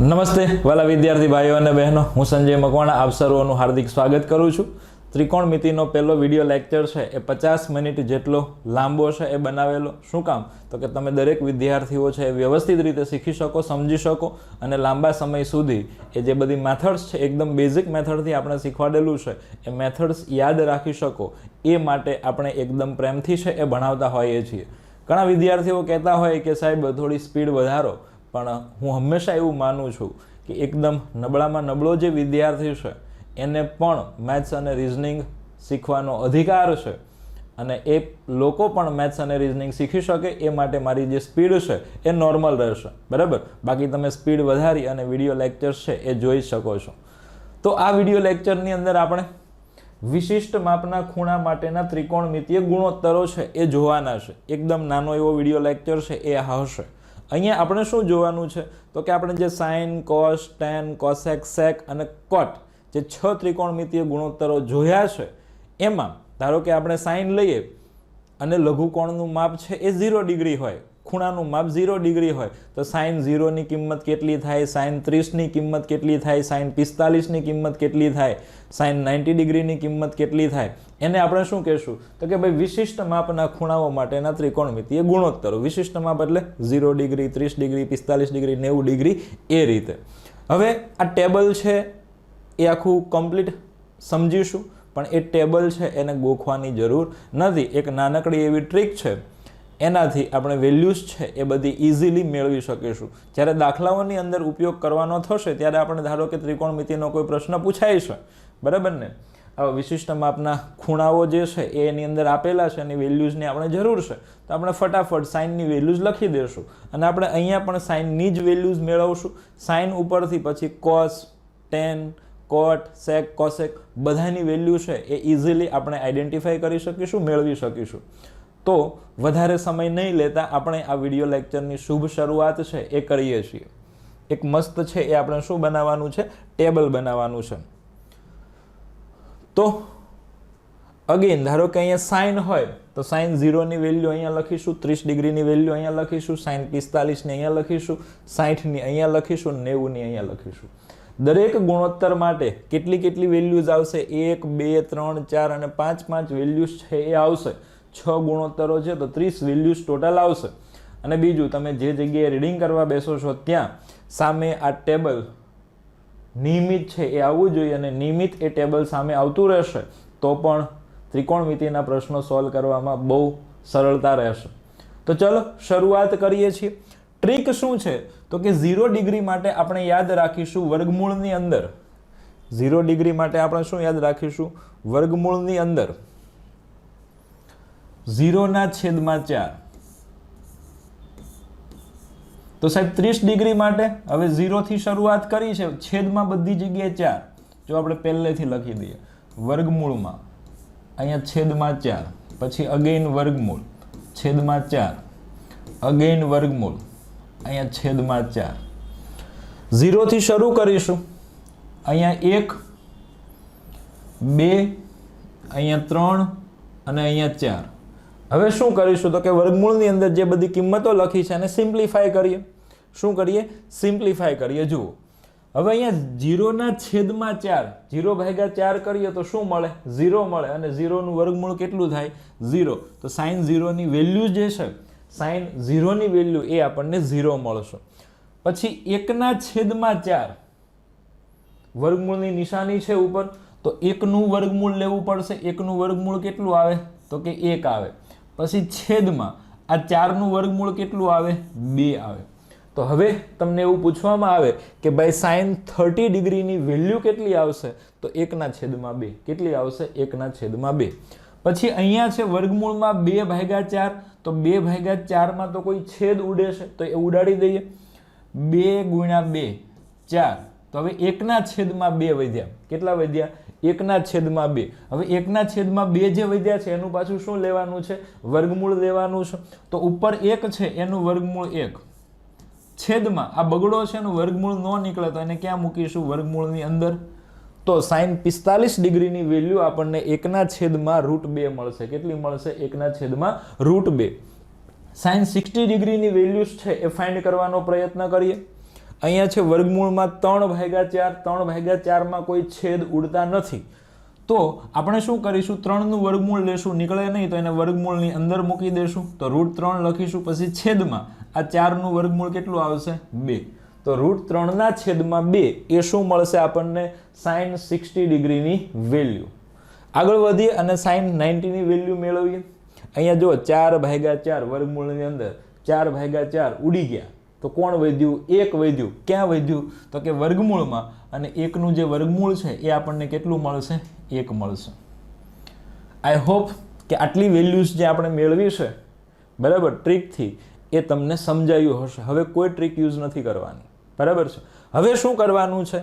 નમસ્તે વાલા વિદ્યાર્થી ભાઈઓ અને બહેનો, હું સંજય મકવાણા આપ સર્વોનું હાર્દિક સ્વાગત કરું છું. ત્રિકોણ મિતિનો પહેલો વીડિયો લેક્ચર છે, એ પચાસ મિનિટ જેટલો લાંબો છે, એ બનાવેલો. શું કામ? તો કે તમે દરેક વિદ્યાર્થીઓ છે, એ વ્યવસ્થિત રીતે શીખી શકો, સમજી શકો અને લાંબા સમય સુધી એ જે બધી મેથડ્સ છે, એકદમ બેઝિક મેથડથી આપણે શીખવાડેલું છે, એ મેથડ્સ યાદ રાખી શકો. એ માટે આપણે એકદમ પ્રેમથી છે, એ ભણાવતા હોઈએ છીએ. ઘણા વિદ્યાર્થીઓ કહેતા હોય કે સાહેબ થોડી સ્પીડ વધારો. પણ હું હંમેશા એવું માનું છું કે એકદમ નબળામાં નબળો જે વિદ્યાર્થી છે, એને પણ મેથ્સ અને રિઝનિંગ શીખવાનો અધિકાર છે અને એ લોકો પણ મેથ્સ અને રિઝનિંગ શીખી શકે એ માટે મારી જે સ્પીડ છે એ નોર્મલ રહેશે. બરાબર? બાકી તમે સ્પીડ વધારી અને વીડિયો લેક્ચર્સ છે એ જોઈ શકો છો. તો આ વીડિયો લેક્ચરની અંદર આપણે વિશિષ્ટ માપના ખૂણા માટેના ત્રિકોણમિતીય ગુણોત્તરો છે એ જોવાના છે. એકદમ નાનો એવો વીડિયો લેક્ચર છે એ હશે. અહીંયા આપણે શું જોવાનું છે? તો કે આપણે જે sine cos tan cosec sec અને કોટ જે છ ત્રિકોણમિતીય ગુણોત્તરો જોયા છે, એમાં ધારો કે આપણે સાઇન લઈએ અને લઘુકોણનું માપ છે એ ઝીરો ડિગ્રી હોય. ખૂણાનું માપ ઝીરો ડિગ્રી હોય, તો સાઇન ઝીરોની કિંમત કેટલી થાય? સાઇન ત્રીસની કિંમત કેટલી થાય? સાઇન પિસ્તાલીસની કિંમત કેટલી થાય? સાઇન નાઇન્ટી ડિગ્રીની કિંમત કેટલી થાય? એને આપણે શું કહેશું? તો કે ભાઈ વિશિષ્ટ માપના ખૂણાઓ માટેના ત્રિકોણમિતીય ગુણોત્તરો. વિશિષ્ટ માપ એટલે ઝીરો ડિગ્રી, ત્રીસ ડિગ્રી, પિસ્તાલીસ ડિગ્રી, નેવું ડિગ્રી એ રીતે. હવે આ ટેબલ છે એ આખું કમ્પ્લીટ સમજીશું, પણ એ ટેબલ છે એને ગોખવાની જરૂર નથી. એક નાનકડી એવી ટ્રીક છે એનાથી આપણે વેલ્યુઝ છે એ બધી ઇઝીલી મેળવી શકીશું. જ્યારે દાખલાઓની અંદર ઉપયોગ કરવાનો થશે, ત્યારે આપણે ધારો કે ત્રિકોણમિતિનો કોઈ પ્રશ્ન પૂછાય છે. બરાબર ને? વિશિષ્ટ માપના ખૂણાઓ જે છે એની અંદર આપેલા છે, એની વેલ્યુઝની આપણે જરૂર છે. તો આપણે ફટાફટ સાઇનની વેલ્યુઝ લખી દઈશું અને આપણે અહીંયા પણ સાઇનની જ વેલ્યુઝ મેળવશું. સાઇન ઉપરથી પછી cos, tan, cot, sec, cosec બધાની વેલ્યુ છે એ ઇઝીલી આપણે આઈડેન્ટિફાઈ કરી શકીશું, મેળવી શકીશું. તો વધારે સમય નહીં લેતા આપણે આ વીડિયો લેક્ચરની શુભ શરૂઆત છે એ કરીએ છીએ. એક મસ્ત છે એ આપણે શું બનાવવાનું છે? ટેબલ બનાવવાનું છે. તો અગેન ધારો કે અહીંયા સાઇન હોય, તો સાઇન ઝીરોની વેલ્યુ અહીંયા લખીશું, ત્રીસ ડિગ્રીની વેલ્યુ અહીંયા લખીશું સાઇન પિસ્તાલીસની અહીંયા લખીશું સાઠની અહીંયા લખીશું નેવુંની અહીંયા લખીશું. દરેક ગુણોત્તર માટે કેટલી કેટલી વેલ્યુઝ આવશે? એક, બે, ત્રણ, ચાર અને પાંચ પાંચ વેલ્યુઝ છે એ આવશે. છ ગુણોત્તરો છે તો ત્રીસ વેલ્યુઝ ટોટલ આવશે. અને બીજું, તમે જે જગ્યાએ રીડિંગ કરવા બેસો છો ત્યાં, સામે આ ટેબલ નિયમિત છે એ આવવું જોઈએ અને નિયમિત એ ટેબલ સામે આવતું રહેશે, તો પણ ત્રિકોણમિતિના પ્રશ્નો સોલ્વ કરવામાં બહુ સરળતા રહેશે. તો ચલો શરૂઆત કરીએ છીએ. ટ્રીક શું છે? તો કે ઝીરો ડિગ્રી માટે આપણે યાદ રાખીશું વર્ગમૂળની અંદર. ઝીરો ડિગ્રી માટે આપણે શું યાદ રાખીશું? વર્ગમૂળની અંદર. ઝીરોના છેદમાં ચાર. તો સાહેબ, ત્રીસ ડિગ્રી માટે હવે ઝીરોથી શરૂઆત કરી છે, છેદમાં બધી જગ્યાએ ચાર. જો આપણે પહેલેથી લખી દઈએ, વર્ગમૂળમાં અહીંયા છેદમાં ચાર, પછી અગેઇન વર્ગમૂળ, છેદમાં ચાર. અગેઇન વર્ગમૂળ, અહીંયા છેદમાં ચાર. ઝીરોથી શરૂ કરીશું, અહીંયા એક, બે, અહીંયા ત્રણ અને અહીંયા ચાર. હવે શું કરીશું? તો કે વર્ગમૂળની અંદર જે બધી કિંમતો લખી છે એને સિમ્પ્લિફાય કરીએ. શું કરીએ? સિમ્પ્લિફાય કરીએ. જુઓ. હવે અહીંયા જીરોના છેદમાં ચાર જીરો ભાગ્યા ચાર કરીએ તો શું મળે? ઝીરો મળે. અને ઝીરોનું વર્ગમૂળ કેટલું થાય? ઝીરો. તો સાઇન ઝીરોની વેલ્યુ જે છે સાઇન ઝીરોની વેલ્યુ એ આપણને ઝીરો મળશે. પછી એકના છેદમાં ચાર, વર્ગમૂળની નિશાની છે ઉપર, તો એકનું વર્ગમૂળ લેવું પડશે. એકનું વર્ગમૂળ કેટલું આવે? તો કે એક આવે. પછી છેદમાં આ ચારનું વર્ગમૂળ કેટલું આવે? બે આવે. તો હવે તમને એવું પૂછવામાં આવે કે ભાઈ સાઇન થર્ટી ડિગ્રીની વેલ્યુ કેટલી આવશે? તો એકના છેદમાં બે. કેટલી આવશે? એકના છેદમાં બે. પછી અહીંયા છે વર્ગમૂળમાં બે ભાગ્યા ચાર. તો બે ભાગ્યા ચારમાં તો કોઈ છેદ ઉડે છે? તો એ ઉડાડી દઈએ. બે ગુણ્યા બે, ચાર. તો હવે એકના છેદમાં બે વધ્યા. કેટલા વધ્યા? એકના છેદમાં બે. હવે એકના છેદમાં બે જે વધ્યા છે, એનું પાછું શું લેવાનું છે? વર્ગમૂળ લેવાનું છે. તો ઉપર એક છે, એનું વર્ગમૂળ એક. છેદમાં, આ બગડો છે, એનું વર્ગમૂળ ન નીકળે તો એને ક્યાં મૂકીશું? વર્ગમૂળની અંદર. તો સાઈન પિસ્તાલીસ ડિગ્રીની વેલ્યુ આપણને એકના છેદમાં રૂટ બે મળશે. કેટલી મળશે? એકના છેદમાં રૂટ બે. સાઈન સિક્સટી ડિગ્રીની વેલ્યુઝ છે, એ ફાઇન્ડ કરવાનો પ્રયત્ન કરીએ. અહીંયા છે, વર્ગમૂળમાં ત્રણ ભાગ્યા ચાર, ત્રણ ભાગ્યા ચારમાં કોઈ છેદ ઉડતા નથી. તો આપણે શું કરીશું? ત્રણનું વર્ગમૂળ લેશું, નીકળે નહીં તો એને વર્ગમૂળની અંદર મૂકી દેશું. તો રૂટ ત્રણ લખીશું, પછી છેદમાં આ ચારનું વર્ગમૂળ કેટલું આવશે? બે. તો રૂટ ત્રણના છેદમાં બે, એ શું મળશે આપણને? સાઈન સિક્સટી ડિગ્રીની વેલ્યુ. આગળ વધીએ અને સાઈન નાઇન્ટીની વેલ્યુ મેળવીએ. અહીંયા જો ચાર ભાગ્યા ચાર વર્ગમૂળની અંદર, ચાર ભાગ્યા ચાર ઉડી ગયા. તો કોણ વધ્યું એક વધ્યું ક્યાં વધ્યું તો કે વર્ગમૂળમાં. અને એકનું જે વર્ગમૂળ છે, એ આપણને કેટલું મળશે? એક મળશે. આઈ હોપ કે આટલી વેલ્યુઝ જે આપણે મેળવી છે, બરાબર? ટ્રીકથી એ તમને સમજાયું હશે. હવે કોઈ ટ્રીક યુઝ નથી કરવાની. બરાબર છે? હવે શું કરવાનું છે?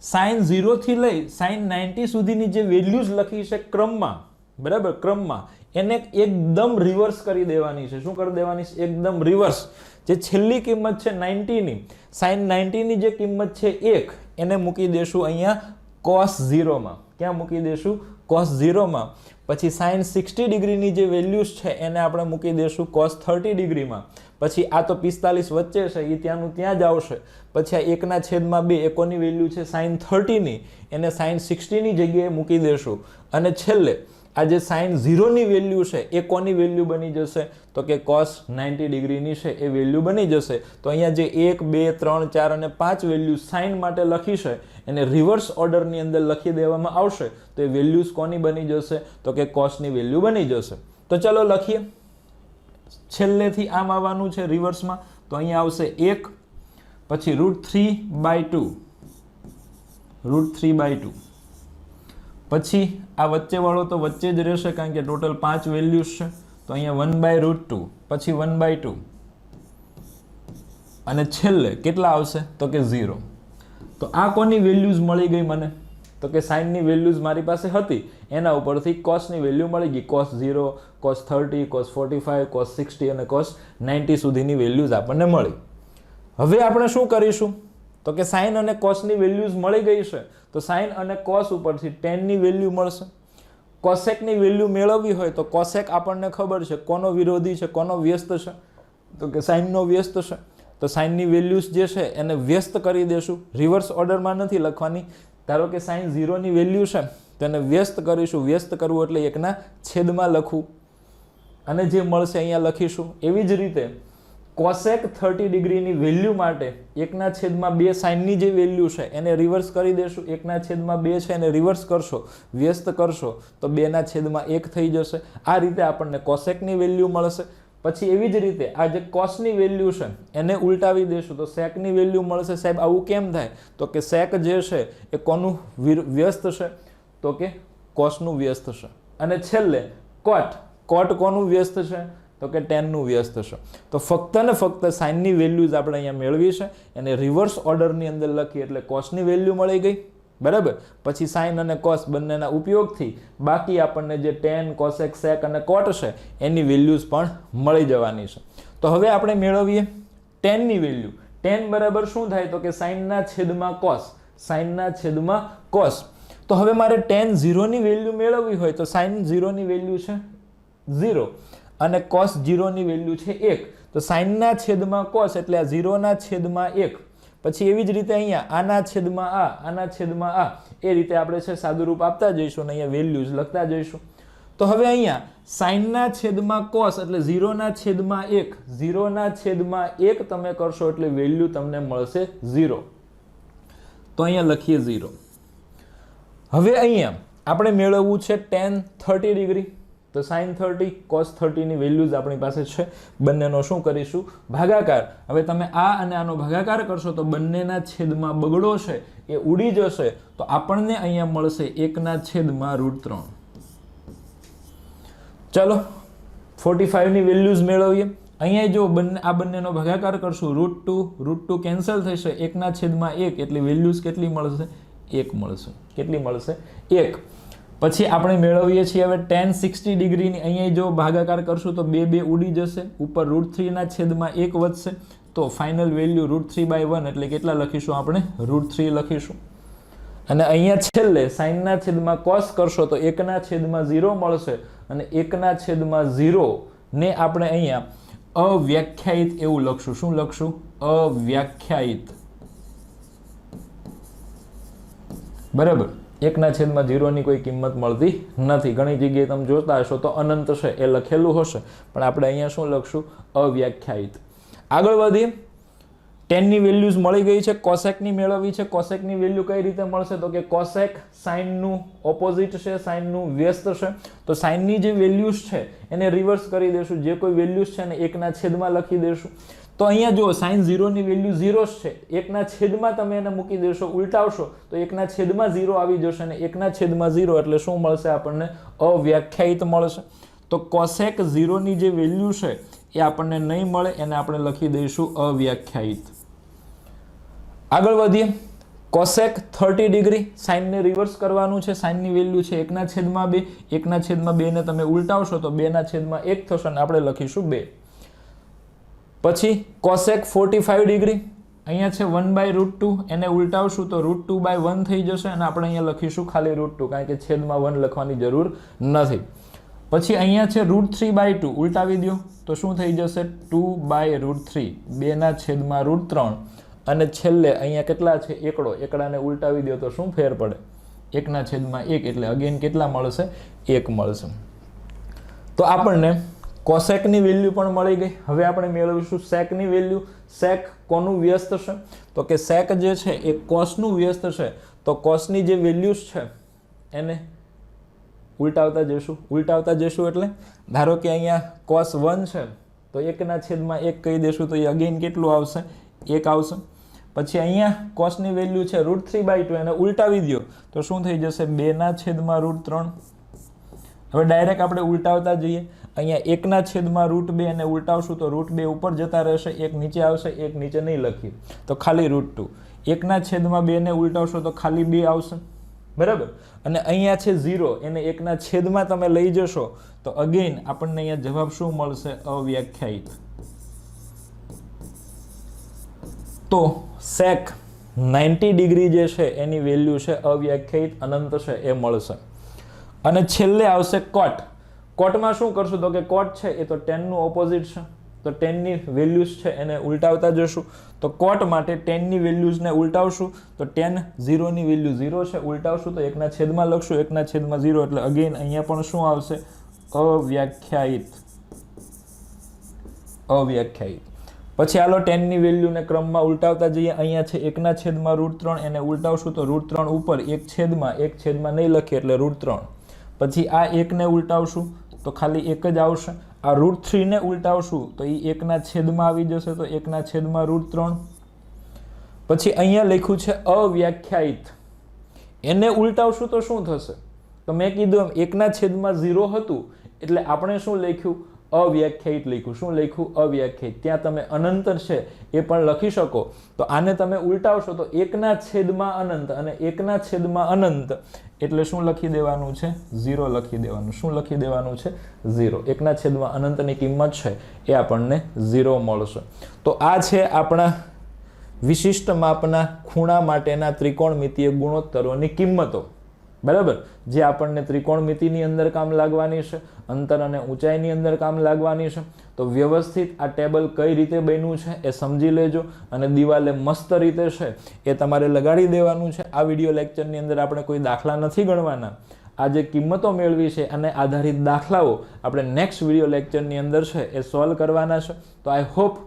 સાઇન ઝીરોથી લઈ સાઇન નાઇન્ટી સુધીની જે વેલ્યુઝ લખી છે ક્રમમાં, બરાબર? ક્રમમાં. એને એકદમ રિવર્સ કરી દેવાની છે. શું કરી દેવાની છે? એકદમ રિવર્સ જે છેલ્લી કિંમત છે નાઇન્ટીની, સાઇન નાઇન્ટીની જે કિંમત છે એક, એને મૂકી દેશું અહીંયા કોસ ઝીરોમાં. ક્યાં મૂકી દેશું? કોસ ઝીરોમાં. પછી સાઇન સિક્સટી ડિગ્રીની જે વેલ્યુઝ છે, એને આપણે મૂકી દેશું કોસ થર્ટી ડિગ્રીમાં. પછી આ તો પિસ્તાલીસ વચ્ચે છે એ ત્યાંનું ત્યાં જ આવશે. પછી આ એકના છેદમાં બે, એકોની વેલ્યુ છે સાઇન થર્ટીની, એને સાઇન સિક્સટીની જગ્યાએ મૂકી દેશું. અને છેલ્લે આ જે સાઇન ઝીરોની વેલ્યુ છે, એ કોની વેલ્યુ બની જશે? તો કે કોસ નાઇન્ટી ડિગ્રીની છે, એ વેલ્યુ બની જશે. તો અહીંયા જે એક, બે, ત્રણ, ચાર અને પાંચ વેલ્યુ સાઇન માટે લખી છે, એને રિવર્સ ઓર્ડરની અંદર લખી દેવામાં આવશે. તો એ વેલ્યુઝ કોની બની જશે? તો કે કોસની વેલ્યુ બની જશે. તો ચલો લખીએ. છેલ્લેથી આમ આવવાનું છે રિવર્સમાં. તો અહીંયા આવશે એક, પછી root three by two root three by two પછી આ વચ્ચેવાળો તો વચ્ચે જ રહેશે કારણ કે ટોટલ પાંચ વેલ્યુઝ છે. તો અહીંયા વન બાય રૂટ ટુ પછી વન બાય ટુ અને છેલ્લે કેટલા આવશે? તો કે ઝીરો તો આ કોની વેલ્યુઝ મળી ગઈ મને? તો કે સાઇનની વેલ્યુઝ મારી પાસે હતી. એના ઉપરથી કોસની વેલ્યુ મળી ગઈ. Cos zero cos thirty cos forty five cos sixty અને કોસ નાઇન્ટી સુધીની વેલ્યુઝ આપણને મળી. હવે આપણે શું કરીશું? તો કે સાઇન અને કોસની વેલ્યુઝ મળી ગઈ છે. તો સાઇન અને કોસ ઉપરથી ટેનની વેલ્યુ મળશે. કોસેકની વેલ્યુ મેળવવી હોય તો કોસેક આપણને ખબર છે કોનો વિરોધી છે, કોનો વ્યસ્ત છે. તો કે સાઇનનો વ્યસ્ત છે. તો સાઇનની વેલ્યુઝ જે છે એને વ્યસ્ત કરી દેશું. રિવર્સ ઓર્ડરમાં નથી લખવાની. ધારો કે સાઇન ઝીરોની વેલ્યુ છે તેને વ્યસ્ત કરીશું. વ્યસ્ત કરવું એટલે એકના છેદમાં લખવું. અને જે મળશે અહીંયા લખીશું. એવી જ રીતે કોસેક થર્ટી ડિગ્રીની વેલ્યુ માટે એકના છેદમાં બે સાઇનની જે વેલ્યુ છે, એને રિવર્સ કરી દેશું. એકના છેદમાં બે છે, એને રિવર્સ કરશો. વ્યસ્ત કરશો, તો બેના છેદમાં એક થઈ જશે. આ રીતે આપણને કોસેકની વેલ્યુ મળશે. પછી એવી જ રીતે આ જે કોસની વેલ્યુ છે, એને ઉલટાવી દેશું. તો સેકની વેલ્યુ મળશે. સાહેબ, આવું કેમ થાય? તો કે સેક જે છે, એ કોનું વ્યસ્ત છે? તો કે કોસનું વ્યસ્ત છે. અને છેલ્લે કોટ. કોટ કોનું વ્યસ્ત છે? તો કે ટેનનું વ્યસ્ત છે. તો ફક્ત ને ફક્ત સાઇનની વેલ્યુઝ આપણે અહીંયા મેળવી છે એને રિવર્સ ઓર્ડરની અંદર લખી એટલે કોસની વેલ્યુ મળી ગઈ. બરાબર? પછી સાઇન અને કોસ બંનેના ઉપયોગથી બાકી આપણને જે ટેન કોસેક સેક અને કોટ છે, એની વેલ્યુઝ પણ મળી જવાની છે. તો હવે આપણે મેળવીએ ટેનની વેલ્યુ ટેન બરાબર શું થાય? તો કે સાઇનના છેદમાં કોસ સાઇનના છેદમાં કોસ તો હવે મારે ટેન ઝીરોની વેલ્યુ મેળવવી હોય તો સાઇન ઝીરોની વેલ્યુ છે? ઝીરો અને કોસ ઝીરોની વેલ્યુ છે એક. તો સાઇનના છેદમાં કોસ એટલે આ ઝીરોના છેદમાં એક. પછી એવી જ રીતે અહીંયા આના છેદમાં આ, આના છેદમાં આ. એ રીતે આપણે છે સાદુરૂપ આપતા જઈશું અને અહીંયા વેલ્યુઝ લખતા જઈશું. તો હવે અહીંયા સાઇનના છેદમાં કોસ એટલે ઝીરોના છેદમાં એક. ઝીરોના છેદમાં એક તમે કરશો એટલે વેલ્યુ તમને મળશે ઝીરો. તો અહીંયા લખીએ ઝીરો. હવે અહીંયા આપણે મેળવવું છે ટેન થર્ટી ડિગ્રી તો સાઇન થર્ટી, કોસ થર્ટીની વેલ્યુઝ આપણી પાસે છે. બંનેનો શું કરીશું? ભાગાકાર. હવે તમે આ અને આનો ભાગાકાર કરશો તો બંનેના છેદમાં બગડો છે, એ ઉડી જશે. તો આપણને અહીંયા મળશે એકના છેદમાં રૂટ ત્રણ. ચલો ફોર્ટી ફાઇવની વેલ્યુઝ મેળવીએ. અહીંયા જો બંને, આ બંનેનો ભાગાકાર કરશું, root two root two cancel થશે. એકના છેદમાં એક, એટલે વેલ્યુઝ કેટલી મળશે? એક મળશે. કેટલી મળશે? એક. પછી આપણે મેળવીએ છીએ હવે ટેન સિક્સટી ડિગ્રીની અહીંયા જો ભાગાકાર કરશું તો બે બે ઉડી જશે. ઉપર રૂટ થ્રીના છેદમાં એક વધશે. તો final value root three by one એટલે કેટલા લખીશું આપણે? રૂટ થ્રી લખીશું. અને અહીંયા છેલ્લે સાઇનના છેદમાં કોસ કરશો તો એકના છેદમાં ઝીરો મળશે અને એકના છેદમાં ઝીરો ને આપણે અહીંયા અવ્યાખ્યાયિત એવું લખશું. શું લખશું? અવ્યાખ્યાયિત. બરાબર? એકના છેદમાં ઝીરોની કોઈ કિંમત મળતી નથી. ઘણી જગ્યાએ તમે જોતા હશો તો અનંત છે, એ લખેલું હશે. પણ આપણે અહીંયા શું લખશું? અવ્યાખ્યાયિત. આગળ વધીએ ટેનની વેલ્યુઝ મળી ગઈ છે, કોસેકની મેળવવી છે. કોસેકની વેલ્યુ કઈ રીતે મળશે? તો કે કોસેક સાઇનનું ઓપોઝિટ છે, સાઇનનું વ્યસ્ત છે. તો સાઇનની જે વેલ્યુઝ છે, એને રિવર્સ કરી દેશું. જે કોઈ વેલ્યુઝ છે ને એકના છેદમાં લખી દેશું. તો અહીંયા જુઓ સાઇન ઝીરોની વેલ્યુ ઝીરો જ છે, એકના છેદમાં તમે એને મૂકી દેશો, ઉલટાવશો, તો એકના છેદમાં ઝીરો આવી જશે અને એકના છેદમાં ઝીરો એટલે શું મળશે આપણને? અવ્યાખ્યાયિત મળશે. તો કોસેક ઝીરોની જે વેલ્યુ છે, એ આપણને નહીં મળે, એને આપણે લખી દઈશું અવ્યાખ્યાયિત. આગળ વધીએ. કોસેક થર્ટી ડિગ્રી સાઇનને રિવર્સ કરવાનું છે સાઇનની વેલ્યુ છે એકના છેદમાં બે, એકના છેદમાં બેને તમે ઉલટાવશો, તો બેના છેદમાં એક થશે અને આપણે લખીશું બે. પછી કોસેક ફોર્ટી ફાઇવ ડિગ્રી અહીંયા છે વન બાય રૂટ ટુ એને ઉલટાવશું તો રૂટ ટુ બાય વન થઈ જશે અને આપણે અહીંયા લખીશું ખાલી રૂટ ટુ કારણ કે છેદમાં વન લખવાની જરૂર નથી. પછી અહીંયા છે રૂટ થ્રી બાય ટુ ઉલટાવી દો તો શું થઈ જશે? ટુ બાય રૂટ થ્રી બેના છેદમાં રૂટ ત્રણ. અને છેલ્લે અહીંયા કેટલા છે? એકડો. એકડાને ઉલટાવી દો તો શું ફેર પડે? એકના છેદમાં એક એટલે અગેન કેટલા મળશે? એક મળશે. તો આપણને કોસેકની વેલ્યુ પણ મળી ગઈ. હવે આપણે મેળવીશું સેકની વેલ્યુ. સેક કોનું વ્યસ્ત છે? તો કે સેક જે છે એ કોસનું વ્યસ્ત છે. તો કોસની જે વેલ્યુઝ છે, એને ઉલટાવતા જઈશું. ઉલટાવતા જઈશું એટલે? ધારો કે અહીંયા કોસ વન છે, તો એકના છેદમાં એક કહી દેશું, તો એ અગેન કેટલું આવશે? એક આવશે. પછી અહીંયા કોસની વેલ્યુ છે, રૂટ થ્રી બાય ટુ, એને ઉલટાવી દો તો શું થઈ જશે? બેના છેદમાં રૂટ ત્રણ. હવે ડાયરેક્ટ આપણે ઉલટાવતા જઈએ. અહીંયા એકના છેદમાં રૂટ બે અને ઉલટાવશું તો રૂટ બે ઉપર જતા રહેશે, એક નીચે આવશે, એક નીચે નહીં લખીએ. તો ખાલી રૂટ ટુ એકના છેદમાં બેને ઉલટાવશો તો ખાલી બે આવશે. બરાબર? અને અહીંયા છે ઝીરો એને એકના છેદમાં તમે લઈ જશો તો અગેન આપણને અહીંયા જવાબ શું મળશે? અવ્યાખ્યાયિત. તો સેક નાઇન્ટી ડિગ્રી જે છે એની વેલ્યુ છે અવ્યાખ્યાયિત અનંત છે, એ મળશે. અને છેલ્લે આવશે કોટ કોટમાં શું કરશું? તો કે કોટ છે એ તો ટેનનું ઓપોઝિટ છે. તો ટેનની વેલ્યુઝ છે એને ઉલટાવતા જશું. તો કોટ માટે ટેનની વેલ્યુઝને ઉલટાવશું. તો ટેન ઝીરોની વેલ્યુ ઝીરો છે, ઉલટાવશું. તો એકના છેદમાં લખશું. એકના છેદમાં ઝીરો એટલે અગેન અહીંયા પણ શું આવશે? અવ્યાખ્યાયિત. અવ્યાખ્યાયિત. પછી આલો ટેનની વેલ્યુને ક્રમમાં ઉલટાવતા જઈએ. અહીંયા છે એકના છેદમાં રૂટ ત્રણ, એને ઉલટાવશું. તો રૂટ ત્રણ ઉપર એક છેદમાં એક છેદમાં નહીં લખીએ એટલે રૂટ ત્રણ. પછી આ એકને ઉલટાવશું. તો ખાલી એક જ આવશે. આ રૂટ થ્રીને ઉલટાવશું, તો એ એકના છેદમાં આવી જશે, તો એકના છેદમાં રૂટ ત્રણ. પછી અહીંયા લખ્યું છે અવ્યાખ્યાયિત. એને ઉલટાવશું તો શું થશે? તો મેં કીધું એમ, એકના છેદમાં ઝીરો હતું, એટલે આપણે શું લખ્યું? અવ્યાખ્યાયિત લખ્યું શું લખ્યું અવ્યાખ્યાયિત ત્યાં તમે અનંત છે એ પણ લખી શકો. તો આને તમે ઉલટાવશો તો એકના છેદમાં અનંત અને એકના છેદમાં અનંત. એટલે શું લખી દેવાનું છે? ઝીરો લખી દેવાનું. શું લખી દેવાનું છે? ઝીરો. એકના છેદમાં અનંતની કિંમત છે એ આપણને ઝીરો મળશે. તો આ છે આપણા વિશિષ્ટ માપના ખૂણા માટેના ત્રિકોણમિતીય ગુણોત્તરોની કિંમતો. બરાબર? જે આપણને ત્રિકોણમિતિની અંદર કામ લાગવાની છે, અંતર અને ઊંચાઈની અંદર કામ લાગવાની છે, તો વ્યવસ્થિત આ ટેબલ કઈ રીતે બન્યું છે એ સમજી લેજો અને દિવાલે મસ્ત રીતે છે એ તમારે લગાડી દેવાનું છે. આ વીડિયો લેક્ચરની અંદર આપણે કોઈ દાખલા નથી ગણવાના. આ જે કિંમતો મેળવી છે અને આધારિત દાખલાઓ આપણે નેક્સ્ટ વીડિયો લેક્ચરની અંદર છે એ સોલ્વ કરવાના છે. તો આઈ હોપ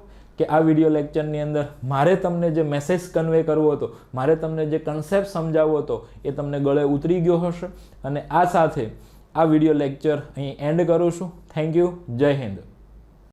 કે આ વીડિયો લેક્ચરની અંદર મારે તમને જે મેસેજ કન્વે કરવો હતો, મારે તમને જે કન્સેપ્ટ સમજાવવો હતો, એ તમને ગળે ઉતરી ગયો હશે. અને આ સાથે આ વીડિયો લેક્ચર અહીં એન્ડ કરું છું. થેન્ક યુ જય હિન્દ.